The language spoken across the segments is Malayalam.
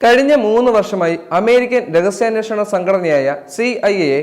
കഴിഞ്ഞ മൂന്ന് വർഷമായി അമേരിക്കൻ രഹസ്യാന്വേഷണ സംഘടനയായ സി ഐ എ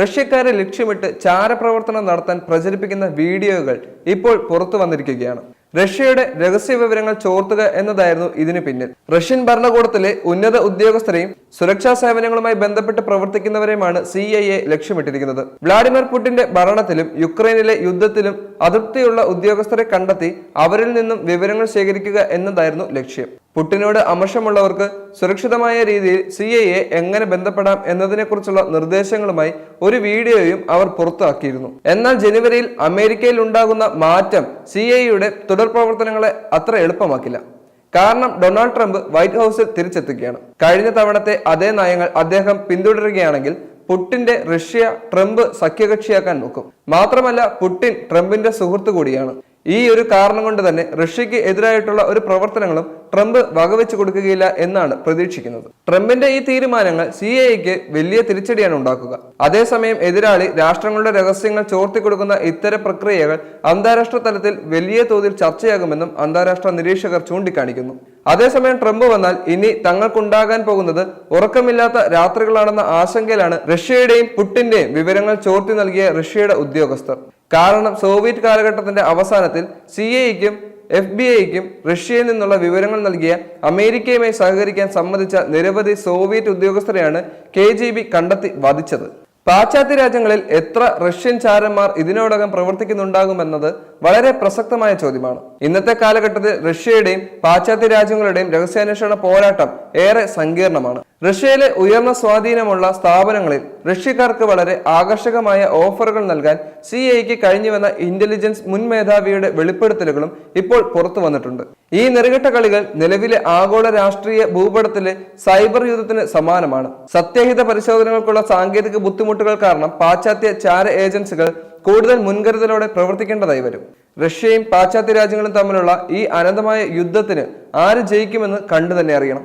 റഷ്യക്കാരെ ലക്ഷ്യമിട്ട് ചാരപ്രവർത്തനം നടത്താൻ പ്രചരിപ്പിക്കുന്ന വീഡിയോകൾ ഇപ്പോൾ പുറത്തു വന്നിരിക്കുകയാണ്. റഷ്യയുടെ രഹസ്യ വിവരങ്ങൾ ചോർത്തുക എന്നതായിരുന്നു ഇതിനു പിന്നിൽ. റഷ്യൻ ഭരണകൂടത്തിലെ ഉന്നത ഉദ്യോഗസ്ഥരെയും സുരക്ഷാ സേവനങ്ങളുമായി ബന്ധപ്പെട്ട് പ്രവർത്തിക്കുന്നവരെയുമാണ് സി ഐ എ ലക്ഷ്യമിട്ടിരിക്കുന്നത്. വ്ളാഡിമിർ പുടിന്റെ ഭരണത്തിലും യുക്രൈനിലെ യുദ്ധത്തിലും അതൃപ്തിയുള്ള ഉദ്യോഗസ്ഥരെ കണ്ടെത്തി അവരിൽ നിന്നും വിവരങ്ങൾ ശേഖരിക്കുക എന്നതായിരുന്നു ലക്ഷ്യം. പുട്ടിനോട് അമർഷമുള്ളവർക്ക് സുരക്ഷിതമായ രീതിയിൽ സി ഐ എ എങ്ങനെ ബന്ധപ്പെടാം എന്നതിനെക്കുറിച്ചുള്ള നിർദ്ദേശങ്ങളുമായി ഒരു വീഡിയോയും അവർ പുറത്താക്കിയിരുന്നു. എന്നാൽ ജനുവരിയിൽ അമേരിക്കയിൽ ഉണ്ടാകുന്ന മാറ്റം സി ഐയുടെ തുടർ പ്രവർത്തനങ്ങളെ അത്ര എളുപ്പമാക്കില്ല. കാരണം ഡൊണാൾഡ് ട്രംപ് വൈറ്റ് ഹൗസിൽ തിരിച്ചെത്തുകയാണ്. കഴിഞ്ഞ തവണത്തെ അതേ നയങ്ങൾ അദ്ദേഹം പിന്തുടരുകയാണെങ്കിൽ പുട്ടിന്റെ റഷ്യ ട്രംപ് സഖ്യകക്ഷിയാക്കാൻ നോക്കും. മാത്രമല്ല പുട്ടിൻ ട്രംപിന്റെ സുഹൃത്തു കൂടിയാണ്. ഈ ഒരു കാരണം കൊണ്ട് തന്നെ റഷ്യക്ക് എതിരായിട്ടുള്ള ഒരു പ്രവർത്തനങ്ങളും ട്രംപ് വകവെച്ചു കൊടുക്കുകയില്ല എന്നാണ് പ്രതീക്ഷിക്കുന്നത്. ട്രംപിന്റെ ഈ തീരുമാനങ്ങൾ സി ഐക്ക് വലിയ തിരിച്ചടിയാണ് ഉണ്ടാക്കുക. അതേസമയം എതിരാളി രാഷ്ട്രങ്ങളുടെ രഹസ്യങ്ങൾ ചോർത്തിക്കൊടുക്കുന്ന ഇത്തരം പ്രക്രിയകൾ അന്താരാഷ്ട്ര തലത്തിൽ വലിയ തോതിൽ ചർച്ചയാകുമെന്നും അന്താരാഷ്ട്ര നിരീക്ഷകർ ചൂണ്ടിക്കാണിക്കുന്നു. അതേസമയം ട്രംപ് വന്നാൽ ഇനി തങ്ങൾക്കുണ്ടാകാൻ പോകുന്നത് ഉറക്കമില്ലാത്ത രാത്രികളാണെന്ന ആശങ്കയിലാണ് റഷ്യയുടെയും പുട്ടിന്റെയും വിവരങ്ങൾ ചോർത്തി നൽകിയ റഷ്യയുടെ ഉദ്യോഗസ്ഥർ. കാരണം സോവിയറ്റ് കാലഘട്ടത്തിന്റെ അവസാനത്തിൽ സി ഐക്കും എഫ് ബി ഐക്കും റഷ്യയിൽ നിന്നുള്ള വിവരങ്ങൾ നൽകിയ അമേരിക്കയുമായി സഹകരിക്കാൻ സമ്മതിച്ച നിരവധി സോവിയറ്റ് ഉദ്യോഗസ്ഥരെയാണ് കെ ജി ബി കണ്ടെത്തി വധിച്ചത്. പാശ്ചാത്യ രാജ്യങ്ങളിൽ എത്ര റഷ്യൻ ചാരന്മാർ ഇതിനോടകം പ്രവർത്തിക്കുന്നുണ്ടാകുമെന്നത് വളരെ പ്രസക്തമായ ചോദ്യമാണ്. ഇന്നത്തെ കാലഘട്ടത്തിൽ റഷ്യയുടെയും പാശ്ചാത്യ രാജ്യങ്ങളുടെയും രഹസ്യാന്വേഷണ പോരാട്ടം ഏറെ സങ്കീർണമാണ്. റഷ്യയിലെ ഉയർന്ന സ്വാധീനമുള്ള സ്ഥാപനങ്ങളിൽ റഷ്യക്കാർക്ക് വളരെ ആകർഷകമായ ഓഫറുകൾ നൽകാൻ സി ഐക്ക് കഴിഞ്ഞുവെന്ന ഇന്റലിജൻസ് മുൻ മേധാവിയുടെ വെളിപ്പെടുത്തലുകളും ഇപ്പോൾ പുറത്തു വന്നിട്ടുണ്ട്. ഈ നെറുകെട്ട കളികൾ നിലവിലെ ആഗോള രാഷ്ട്രീയ ഭൂപടത്തിലെ സൈബർ യുദ്ധത്തിന് സമാനമാണ്. സത്യഹിത പരിശോധനകൾക്കുള്ള സാങ്കേതിക ബുദ്ധിമുട്ടുകൾ കാരണം പാശ്ചാത്യ ചാര ഏജൻസികൾ കൂടുതൽ മുൻകരുതലോടെ പ്രവർത്തിക്കേണ്ടതായി വരും. റഷ്യയും പാശ്ചാത്യ രാജ്യങ്ങളും തമ്മിലുള്ള ഈ അനന്തമായ യുദ്ധത്തിന് ആര് ജയിക്കുമെന്ന് കണ്ടു തന്നെ അറിയണം.